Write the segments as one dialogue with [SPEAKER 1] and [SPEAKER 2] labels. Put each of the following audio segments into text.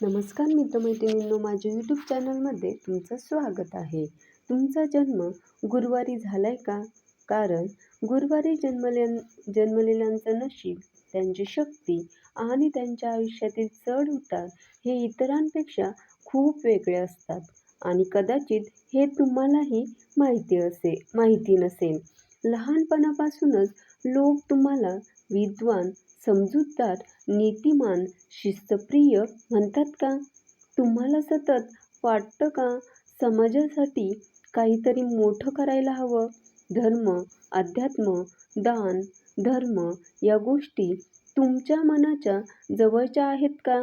[SPEAKER 1] नमस्कार मित्रमैत्रिणींनो माझ्या यूट्यूब चॅनलमध्ये तुमचं स्वागत आहे. तुमचा जन्म गुरुवारी झालाय का? कारण गुरुवारी जन्मल्या जन्मलेल्यांचं नशीब त्यांची शक्ती आणि त्यांच्या आयुष्यातील चढ उतार हे इतरांपेक्षा खूप वेगळे असतात. आणि कदाचित हे तुम्हालाही माहिती असे माहिती नसेल. लहानपणापासूनच लोक तुम्हाला विद्वान समजूतदार नीतिमान शिस्तप्रिय म्हणतात का? तुम्हाला सतत वाटतं का समाजासाठी काहीतरी मोठं करायला हवं? धर्म अध्यात्म दान धर्म या गोष्टी तुमच्या मनाच्या जवळच्या आहेत का?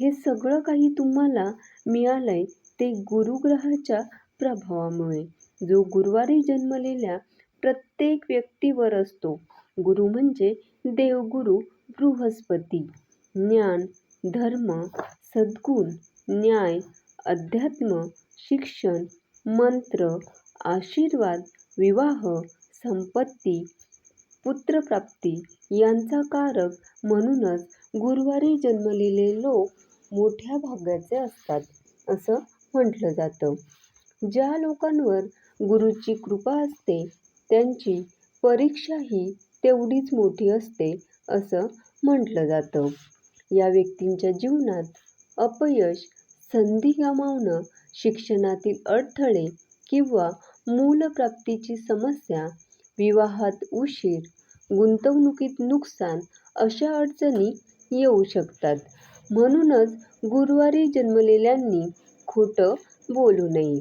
[SPEAKER 1] हे सगळं काही तुम्हाला मिळालंय ते गुरुग्रहाच्या प्रभावामुळे. जो गुरुवारी जन्मलेल्या प्रत्येक व्यक्तीवर असतो. गुरु म्हणजे देवगुरु बृहस्पती. ज्ञान धर्म सद्गुण न्याय अध्यात्म शिक्षण मंत्र आशीर्वाद विवाह संपत्ती पुत्रप्राप्ती यांचा कारक म्हणूनच गुरुवारी जन्मलेले लोक मोठ्या भाग्याचे असतात असं म्हटलं जातं. ज्या लोकांवर गुरुची कृपा असते त्यांची परीक्षाही तेवढीच मोठी असते असं म्हटलं जातं. या व्यक्तींच्या जीवनात अपयश संधी गमावणं शिक्षणातील अडथळे किंवा मूलप्राप्तीची समस्या विवाहात उशीर गुंतवणुकीत नुकसान अशा अडचणी येऊ शकतात. म्हणूनच गुरुवारी जन्मलेल्यांनी खोटं बोलू नये.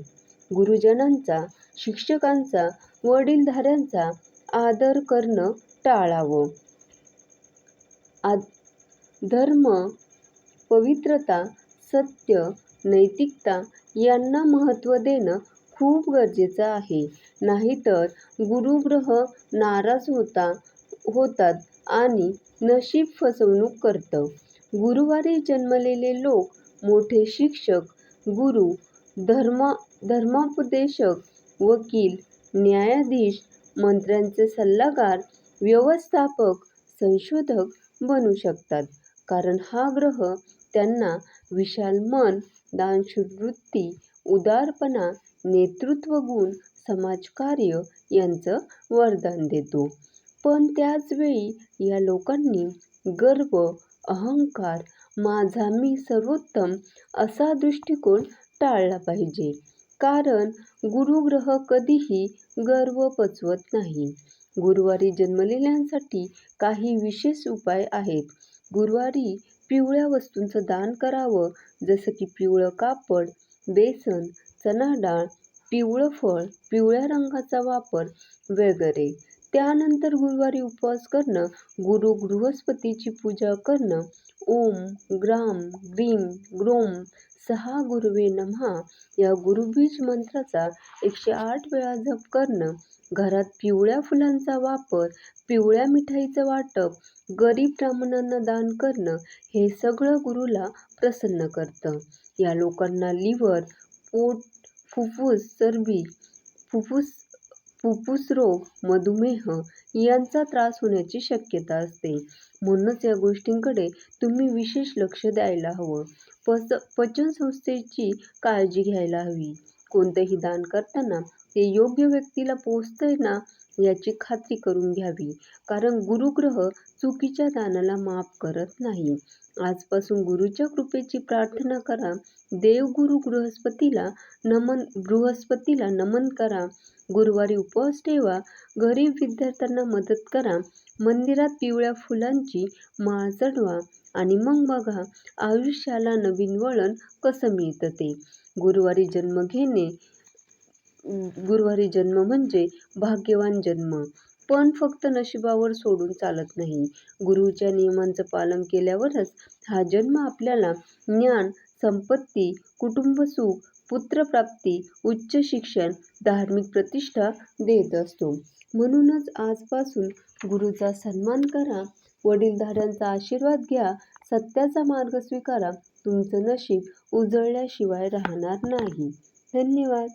[SPEAKER 1] गुरुजनांचा शिक्षकांचा वडीलधाऱ्यांचा आदर करणं टाळावं. धर्म पवित्रता सत्य नैतिकता यांना महत्त्व देणं खूप गरजेचं आहे. नाहीतर गुरुग्रह नाराज होता होतात आणि नशीब फसवणूक करतं. गुरुवारी जन्मलेले लोक मोठे शिक्षक गुरु धर्म धर्मोपदेशक वकील न्यायाधीश मंत्र्यांचे सल्लागार व्यवस्थापक संशोधक बनू शकतात. कारण हा ग्रह त्यांना विशाल मन दानशूर वृत्ती उदारपणा नेतृत्व गुण समाजकार्य यांचं वरदान देतो. पण त्याचवेळी या लोकांनी गर्व अहंकार माझा मी सर्वोत्तम असा दृष्टिकोन टाळला पाहिजे. कारण गुरुग्रह कधीही गर्व पचवत नाही. गुरुवारी जन्मलेल्यांसाठी काही विशेष उपाय आहेत. गुरुवारी पिवळ्या वस्तूंचं दान करावं जसं की पिवळं कापड बेसन चणा डाळ पिवळं फळ पिवळ्या रंगाचा वापर वगैरे. त्यानंतर गुरुवारी उपवास करणं गुरु बृहस्पतीची पूजा करणं ओम ग्राम ग्रीम ग्रोम सहा गुरुवे नमहा या गुरुबीज मंत्राचा एकशे आठ वेळा जप करणं घरात पिवळ्या फुलांचा वापर पिवळ्या मिठाईचं वाटप गरीब ब्राह्मणांना दान करणं हे सगळं गुरुला प्रसन्न करतं. या लोकांना लिव्हर पोट फुफ्फुस चरबी फुफ्फुस फुफ्फुस रोग मधुमेह यांचा त्रास होण्याची शक्यता असते. म्हणूनच या गोष्टींकडे तुम्ही विशेष लक्ष द्यायला हवं. पच पचनसंस्थेची काळजी घ्यायला हवी. कोणतंही दान करताना ते योग्य व्यक्तीला पोचतंय ना याची खात्री करून घ्यावी. कारण गुरुग्रह चुकीच्या दानाला माफ करत नाही. आजपासून गुरुच्या कृपेची प्रार्थना करा. देवगुरु बृहस्पतीला नमन बृहस्पतीला नमन करा. गुरुवारी उपवास ठेवा. गरीब विद्यार्थ्यांना मदत करा. मंदिरात पिवळ्या फुलांची माळ चढवा. आणि मग बघा आयुष्याला नवीन वळण कसं मिळतं ते. गुरुवारी जन्म घेणे गुरुवारी जन्म म्हणजे भाग्यवान जन्म. पण फक्त नशिबावर सोडून चालत नाही. गुरुच्या नियमांचं पालन केल्यावरच हा जन्म आपल्याला ज्ञान संपत्ती कुटुंबसुख पुत्रप्राप्ती उच्च शिक्षण धार्मिक प्रतिष्ठा देत असतो. म्हणूनच आजपासून गुरुचा सन्मान करा वडीलधाऱ्यांचा आशीर्वाद घ्या सत्याचा मार्ग स्वीकारा तुमचं नशीब उजळल्याशिवाय राहणार नाही. धन्यवाद.